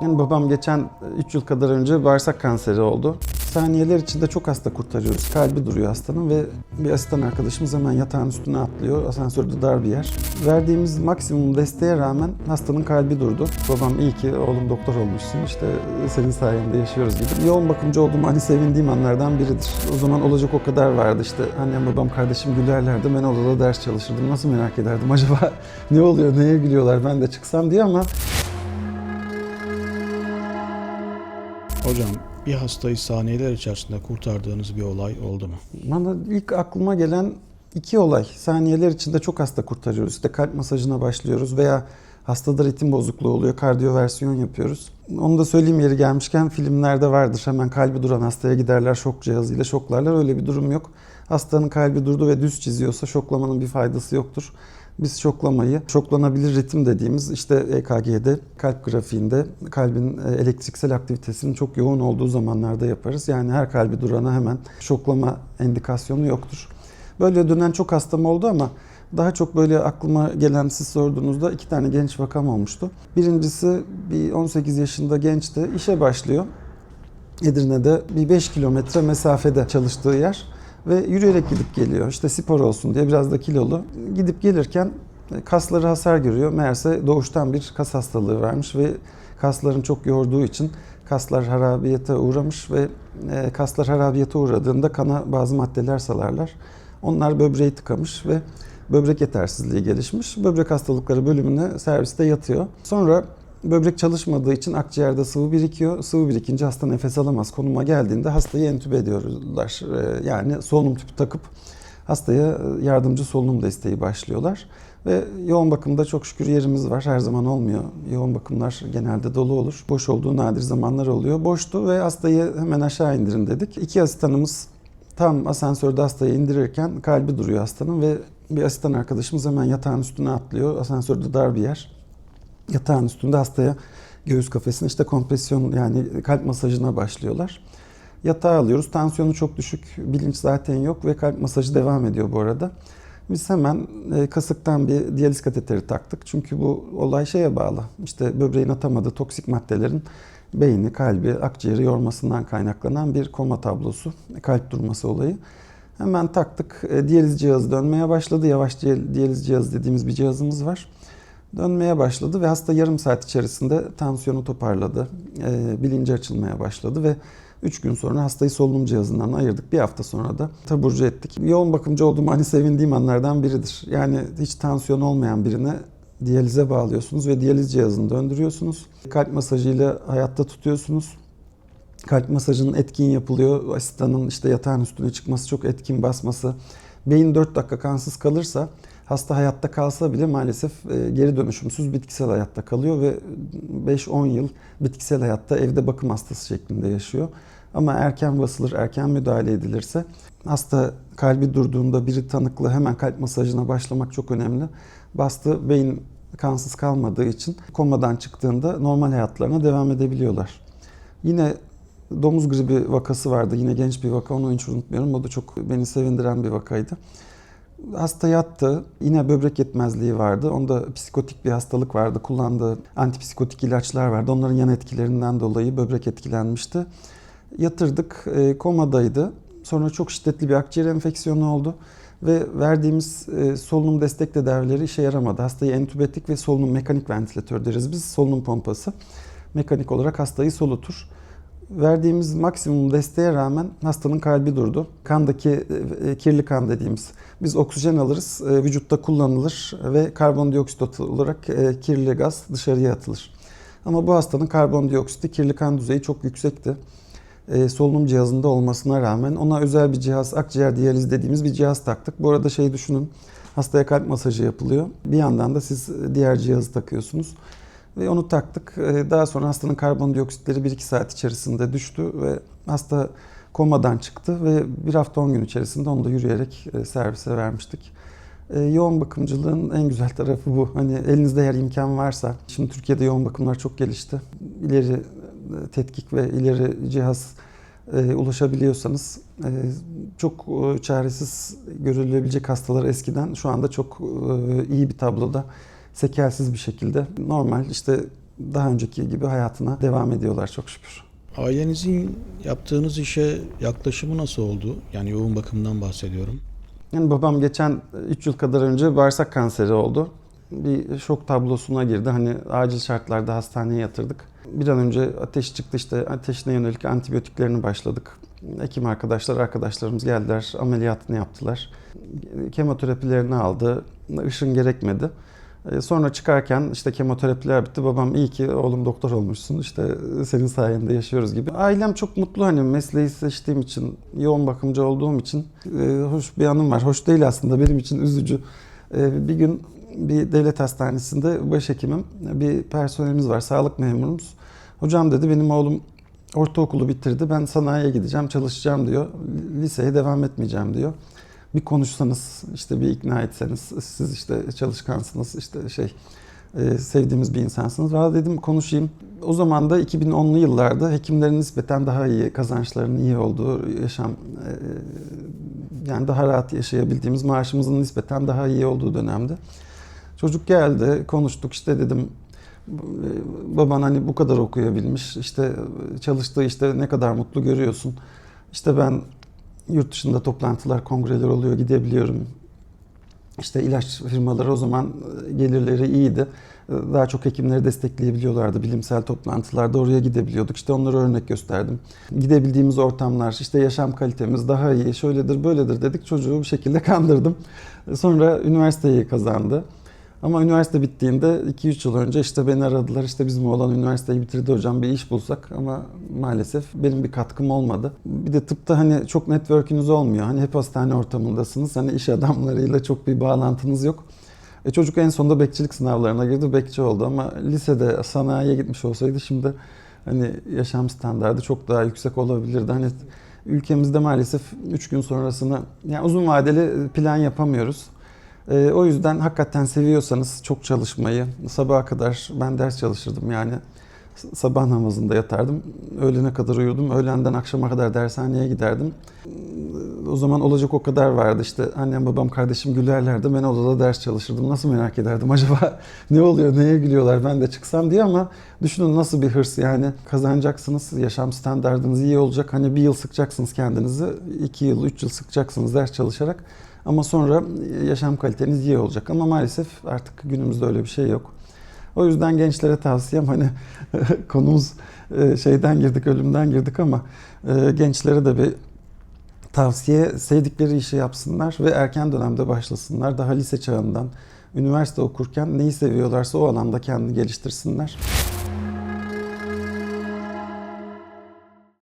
Yani babam geçen 3 yıl kadar önce bağırsak kanseri oldu. Saniyeler içinde çok hasta kurtarıyoruz. Kalbi duruyor hastanın ve bir asistan arkadaşımız hemen yatağın üstüne atlıyor. Asansörde dar bir yer. Verdiğimiz maksimum desteğe rağmen hastanın kalbi durdu. Babam iyi ki oğlum doktor olmuşsun işte senin sayende yaşıyoruz gibi. Yoğun bakımcı olduğum hani sevindiğim anlardan biridir. O zaman olacak o kadar vardı işte annem babam kardeşim gülerlerdi ben odada ders çalışırdım. Nasıl merak ederdim acaba ne oluyor neye gülüyorlar ben de çıksam diye ama Hocam bir hastayı saniyeler içerisinde kurtardığınız bir olay oldu mu? Bana ilk aklıma gelen iki olay. Saniyeler içinde çok hasta kurtarıyoruz. İşte kalp masajına başlıyoruz veya hastada ritim bozukluğu oluyor. Kardiyoversiyon yapıyoruz. Onu da söyleyeyim yeri gelmişken filmlerde vardır. Hemen kalbi duran hastaya giderler şok cihazıyla şoklarlar. Öyle bir durum yok. Hastanın kalbi durdu ve düz çiziyorsa şoklamanın bir faydası yoktur. Biz şoklamayı, şoklanabilir ritim dediğimiz işte EKG'de, kalp grafiğinde kalbin e, elektriksel aktivitesinin çok yoğun olduğu zamanlarda yaparız. Yani her kalbi durana hemen şoklama indikasyonu yoktur. Böyle dönen çok hastam oldu ama daha çok böyle aklıma gelen siz sorduğunuzda iki tane genç vakam olmuştu. Birincisi bir 18 yaşında gençti, işe başlıyor. Edirne'de bir 5 kilometre mesafede çalıştığı yer ve yürüyerek gidip geliyor. İşte spor olsun diye biraz da kilolu. Gidip gelirken kasları hasar görüyor. Meğerse doğuştan bir kas hastalığı vermiş ve kasların çok yorduğu için kaslar harabiyete uğramış ve e, kaslar harabiyete uğradığında kana bazı maddeler salarlar. Onlar böbreği tıkamış ve böbrek yetersizliği gelişmiş. Böbrek hastalıkları bölümüne serviste yatıyor. Sonra böbrek çalışmadığı için akciğerde sıvı birikiyor. Sıvı birikince hasta nefes alamaz konuma geldiğinde hastayı entübe ediyorlar. Ee, Yani solunum tüpü takıp hastaya yardımcı solunum desteği başlıyorlar. Ve yoğun bakımda çok şükür yerimiz var. Her zaman olmuyor. Yoğun bakımlar genelde dolu olur. Boş olduğu nadir zamanlar oluyor. Boştu ve hastayı hemen aşağı indirin dedik. İki asistanımız tam asansörde hastayı indirirken kalbi duruyor hastanın ve bir asistan arkadaşımız hemen yatağın üstüne atlıyor. Asansörde dar bir yer yatağın üstünde hastaya göğüs kafesine işte kompresyon yani kalp masajına başlıyorlar. Yatağa alıyoruz. Tansiyonu çok düşük. Bilinç zaten yok ve kalp masajı devam ediyor bu arada. Biz hemen e, kasıktan bir diyaliz kateteri taktık. Çünkü bu olay şeye bağlı. İşte böbreğin atamadığı toksik maddelerin beyni, kalbi, akciğeri yormasından kaynaklanan bir koma tablosu. Kalp durması olayı. Hemen taktık. E, Diyaliz cihazı dönmeye başladı. Yavaş diyaliz cihazı dediğimiz bir cihazımız var dönmeye başladı ve hasta yarım saat içerisinde tansiyonu toparladı, e, bilinci açılmaya başladı ve 3 gün sonra hastayı solunum cihazından ayırdık. Bir hafta sonra da taburcu ettik. Yoğun bakımcı olduğum hani sevindiğim anlardan biridir. Yani hiç tansiyon olmayan birine diyalize bağlıyorsunuz ve diyaliz cihazını döndürüyorsunuz. Kalp masajıyla hayatta tutuyorsunuz. Kalp masajının etkin yapılıyor. Asistanın işte yatağın üstüne çıkması, çok etkin basması. Beyin 4 dakika kansız kalırsa hasta hayatta kalsa bile maalesef e, geri dönüşümsüz bitkisel hayatta kalıyor ve 5-10 yıl bitkisel hayatta evde bakım hastası şeklinde yaşıyor. Ama erken basılır, erken müdahale edilirse hasta kalbi durduğunda biri tanıklı hemen kalp masajına başlamak çok önemli. Bastı beyin kansız kalmadığı için komadan çıktığında normal hayatlarına devam edebiliyorlar. Yine domuz gribi vakası vardı. Yine genç bir vaka. Onu hiç unutmuyorum. O da çok beni sevindiren bir vakaydı. Hasta yattı. Yine böbrek yetmezliği vardı. Onda psikotik bir hastalık vardı. Kullandığı antipsikotik ilaçlar vardı. Onların yan etkilerinden dolayı böbrek etkilenmişti. Yatırdık. e, Komadaydı. Sonra çok şiddetli bir akciğer enfeksiyonu oldu. Ve verdiğimiz e, solunum destek tedavileri işe yaramadı. Hastayı entübe ettik ve solunum mekanik ventilatör deriz biz. Solunum pompası. Mekanik olarak hastayı solutur verdiğimiz maksimum desteğe rağmen hastanın kalbi durdu. Kandaki e, kirli kan dediğimiz. Biz oksijen alırız, e, vücutta kullanılır ve karbondioksit olarak e, kirli gaz dışarıya atılır. Ama bu hastanın karbondioksiti, kirli kan düzeyi çok yüksekti. Solunum cihazında olmasına rağmen ona özel bir cihaz, akciğer diyaliz dediğimiz bir cihaz taktık. Bu arada şey düşünün, hastaya kalp masajı yapılıyor. Bir yandan da siz diğer cihazı takıyorsunuz. Ve onu taktık. Ee, Daha sonra hastanın karbondioksitleri 1-2 saat içerisinde düştü ve hasta komadan çıktı ve bir hafta 10 gün içerisinde onu da yürüyerek e, servise vermiştik. Ee, Yoğun bakımcılığın en güzel tarafı bu. Hani elinizde eğer imkan varsa, şimdi Türkiye'de yoğun bakımlar çok gelişti. İleri e, tetkik ve ileri cihaz e, ulaşabiliyorsanız e, çok e, çaresiz görülebilecek hastalar eskiden şu anda çok e, iyi bir tabloda sekelsiz bir şekilde normal işte daha önceki gibi hayatına devam ediyorlar çok şükür. Ailenizin yaptığınız işe yaklaşımı nasıl oldu? Yani yoğun bakımdan bahsediyorum. Yani babam geçen 3 yıl kadar önce bağırsak kanseri oldu. Bir şok tablosuna girdi. Hani acil şartlarda hastaneye yatırdık. Bir an önce ateş çıktı işte ateşine yönelik antibiyotiklerini başladık. Hekim arkadaşlar, arkadaşlarımız geldiler, ameliyatını yaptılar. Kemoterapilerini aldı, ışın gerekmedi. E, Sonra çıkarken işte kemoterapiler bitti. Babam iyi ki oğlum doktor olmuşsun. İşte senin sayende yaşıyoruz gibi. Ailem çok mutlu hani mesleği seçtiğim için, yoğun bakımcı olduğum için e, hoş bir anım var. Hoş değil aslında benim için üzücü. E, Bir gün bir devlet hastanesinde başhekimim, bir personelimiz var, sağlık memurumuz. Hocam dedi benim oğlum ortaokulu bitirdi. Ben sanayiye gideceğim, çalışacağım diyor. Liseye devam etmeyeceğim diyor bir konuşsanız işte bir ikna etseniz siz işte çalışkansınız işte şey e, sevdiğimiz bir insansınız. Valla dedim konuşayım. O zaman da 2010'lu yıllarda hekimlerin nispeten daha iyi kazançlarının iyi olduğu yaşam e, yani daha rahat yaşayabildiğimiz maaşımızın nispeten daha iyi olduğu dönemde. Çocuk geldi konuştuk işte dedim baban hani bu kadar okuyabilmiş işte çalıştığı işte ne kadar mutlu görüyorsun. İşte ben yurt dışında toplantılar, kongreler oluyor, gidebiliyorum. İşte ilaç firmaları o zaman e, gelirleri iyiydi. E, Daha çok hekimleri destekleyebiliyorlardı. Bilimsel toplantılarda oraya gidebiliyorduk. İşte onlara örnek gösterdim. Gidebildiğimiz ortamlar, işte yaşam kalitemiz daha iyi, şöyledir, böyledir dedik. Çocuğu bir şekilde kandırdım. E, Sonra üniversiteyi kazandı. Ama üniversite bittiğinde 2-3 yıl önce işte beni aradılar. İşte bizim oğlan üniversiteyi bitirdi hocam bir iş bulsak ama maalesef benim bir katkım olmadı. Bir de tıpta hani çok network'ünüz olmuyor. Hani hep hastane ortamındasınız. Hani iş adamlarıyla çok bir bağlantınız yok. E çocuk en sonunda bekçilik sınavlarına girdi, bekçi oldu ama lisede sanayiye gitmiş olsaydı şimdi hani yaşam standardı çok daha yüksek olabilirdi. Hani ülkemizde maalesef 3 gün sonrasını yani uzun vadeli plan yapamıyoruz. Ee, o yüzden hakikaten seviyorsanız çok çalışmayı, sabaha kadar ben ders çalışırdım yani. Sabah namazında yatardım, öğlene kadar uyurdum, öğlenden akşama kadar dershaneye giderdim. Ee, O zaman olacak o kadar vardı işte annem babam kardeşim gülerlerdi ben odada ders çalışırdım. Nasıl merak ederdim acaba ne oluyor neye gülüyorlar ben de çıksam diye ama düşünün nasıl bir hırs yani kazanacaksınız yaşam standartınız iyi olacak hani bir yıl sıkacaksınız kendinizi iki yıl üç yıl sıkacaksınız ders çalışarak ama sonra yaşam kaliteniz iyi olacak. Ama maalesef artık günümüzde öyle bir şey yok. O yüzden gençlere tavsiyem hani konumuz e, şeyden girdik, ölümden girdik ama e, gençlere de bir tavsiye sevdikleri işi yapsınlar ve erken dönemde başlasınlar. Daha lise çağından, üniversite okurken neyi seviyorlarsa o alanda kendini geliştirsinler.